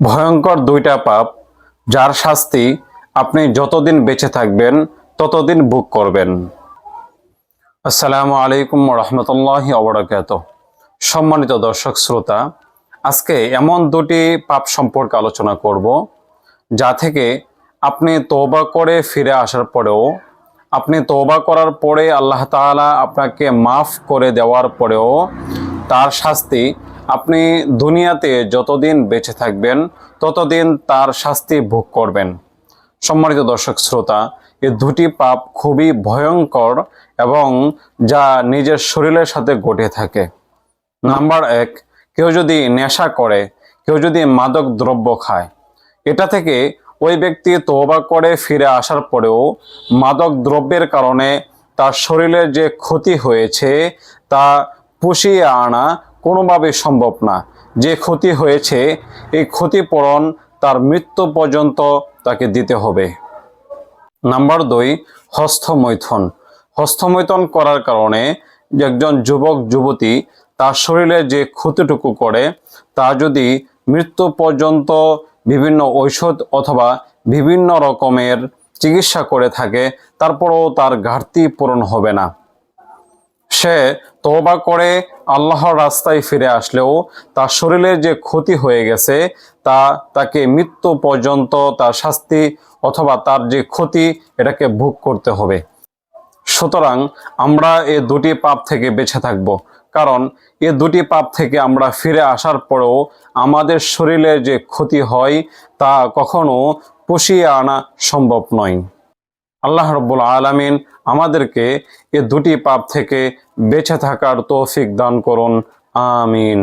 ভয়ঙ্কর দুইটা পাপ, যার শাস্তি আপনি যতদিন বেঁচে থাকবেন, ততদিন ভোগ করবেন। আসসালামু আলাইকুম রহমতুল্লাহ অবরাকাত সম্মানিত দর্শক, শ্রোতা, আজকে এমন দুটি পাপ সম্পর্কে আলোচনা করব, যা থেকে আপনি তওবা করে ফিরে আসার পরেও, আপনি তওবা করার পরে আল্লাহ তাআলা আপনাকে মাফ করে দেওয়ার পরেও তার শাস্তি আপনি দুনিয়াতে যতদিন বেঁচে থাকবেন, ততদিন তার শাস্তি ভোগ করবেন। সম্মানিত দর্শক শ্রোতা এই দুটি পাপ খুবই ভয়ঙ্কর এবং যা নিজের শরীরের সাথে ঘটে থাকে। নাম্বার এক, কেউ যদি নেশা করে, কেউ যদি মাদক দ্রব্য খায়, এটা থেকে ওই ব্যক্তি তওবা করে ফিরে আসার পরেও মাদক দ্রব্যের কারণে তার শরীরে যে ক্ষতি হয়েছে, তা পুষিয়ে আনা কোনোভাবে সম্ভব না। যে ক্ষতি হয়েছে, এই ক্ষতিপূরণ তার মৃত্যু পর্যন্ত তাকে দিতে হবে। নাম্বার দুই, হস্তমৈথন। হস্তমৈথন করার কারণে একজন যুবক, যুবতী তার শরীরে যে ক্ষতিটুকু করে, তা যদি মৃত্যু পর্যন্ত বিভিন্ন ঔষধ অথবা বিভিন্ন রকমের চিকিৎসা করে থাকে, তারপরেও তার ঘাটতি পূরণ হবে না। সে তওবা করে আল্লাহর রাস্তায় ফিরে আসলেও তার শরীরের যে ক্ষতি হয়ে গেছে, তা তাকে মৃত্যু পর্যন্ত তার শাস্তি অথবা তার যে ক্ষতি, এটাকে ভোগ করতে হবে। সুতরাং আমরা এ দুটি পাপ থেকে বেঁচে থাকব। কারণ এ দুটি পাপ থেকে আমরা ফিরে আসার পরেও আমাদের শরীরে যে ক্ষতি হয়, তা কখনো পুষিয়ে আনা সম্ভব নয়। আল্লাহ রব্বুল আলমিন আমাদেরকে এ দুটি পাপ থেকে বেঁচে থাকার তৌফিক দান করুন আমিন।